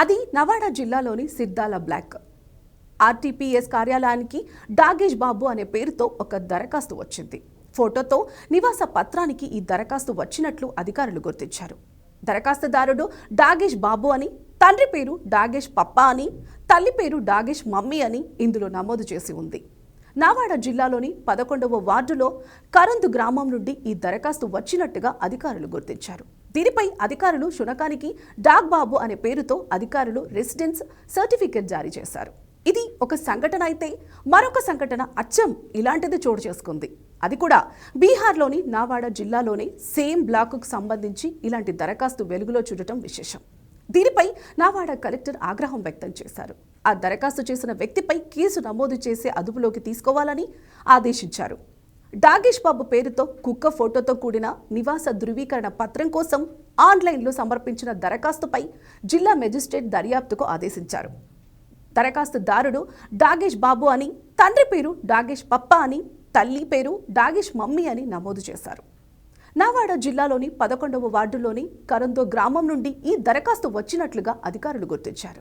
అది నవాడా జిల్లాలోని Siddhala black. RTGS కార్యాలయానికి డాగేష్ బాబు అనే పేరుతో ఒక దరఖాస్తు వచ్చింది. ఫోటోతో నివాస పత్రానికి ఈ దరఖాస్తు వచ్చినట్లు అధికారులు గుర్తించారు. దరఖాస్తుదారుడు డాగేష్ బాబు అని తండ్రి పేరు డాగేష్ పప్పా అని తల్లి పేరు డాగేష్ మమ్మీ అని ఇందులో నమోదు చేసి ఉంది. నావాడ జిల్లాలోని పదకొండవ వార్డులో కరందు గ్రామం నుండి ఈ దరఖాస్తు వచ్చినట్టుగా అధికారులు గుర్తించారు. దీనిపై అధికారులు శునకానికి డాగ్ బాబు అనే పేరుతో అధికారులు రెసిడెన్స్ సర్టిఫికెట్ జారీ చేశారు. ఇది ఒక సంఘటన అయితే మరొక సంఘటన అచ్చం ఇలాంటిది చోటు చేసుకుంది. అది కూడా బీహార్లోని నావాడ జిల్లాలోని సేమ్ బ్లాకుకు సంబంధించి ఇలాంటి దరఖాస్తు వెలుగులో చూడటం విశేషం. దీనిపై నావాడ కలెక్టర్ ఆగ్రహం వ్యక్తం చేశారు. ఆ దరఖాస్తు చేసిన వ్యక్తిపై కేసు నమోదు చేసే అదుపులోకి తీసుకోవాలని ఆదేశించారు. డాగేష్ బాబు పేరుతో కుక్క ఫోటోతో కూడిన నివాస ధృవీకరణ పత్రం కోసం ఆన్లైన్లో సమర్పించిన దరఖాస్తుపై జిల్లా మెజిస్ట్రేట్ దర్యాప్తుకు ఆదేశించారు. దరఖాస్తుదారుడు డాగేష్ బాబు అని తండ్రి పేరు డాగేష్ పప్ప అని తల్లి పేరు డాగేష్ మమ్మీ అని నమోదు చేశారు. నావాడ జిల్లాలోని పదకొండవ వార్డులోని కరందో గ్రామం నుండి ఈ దరఖాస్తు వచ్చినట్లుగా అధికారులు గుర్తించారు.